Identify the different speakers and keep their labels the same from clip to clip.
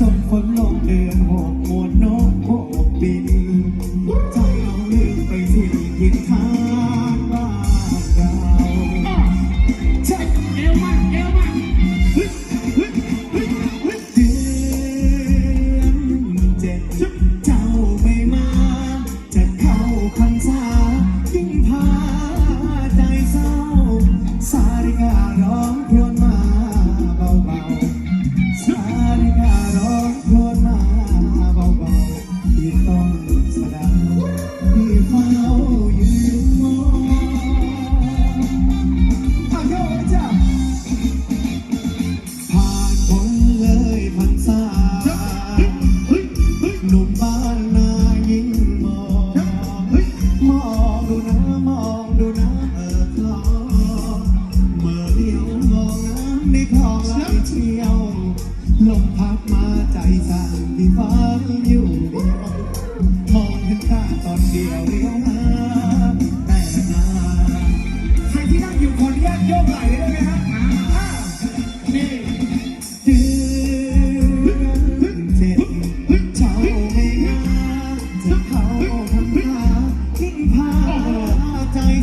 Speaker 1: จำฝนลงเดือนหกหมวดนกหกบินจ ดูนะมองดูนะเออคลอเมื่อเลี้ยวมองน้ำในคลองไหเชี่ยวลมพัดมาใจสั่น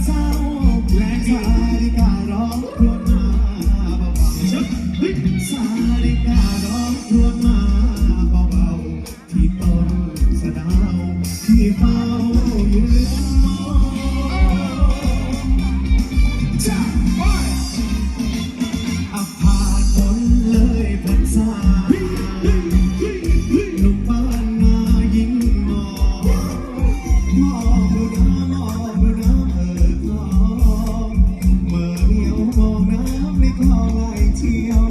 Speaker 1: เศร้าแรงสาริการ้องควญมาเบาๆสาริการ้องควญมาเบาที่ต้นสดาที่เฝ้ายืนมอาอาพนเลยพันสา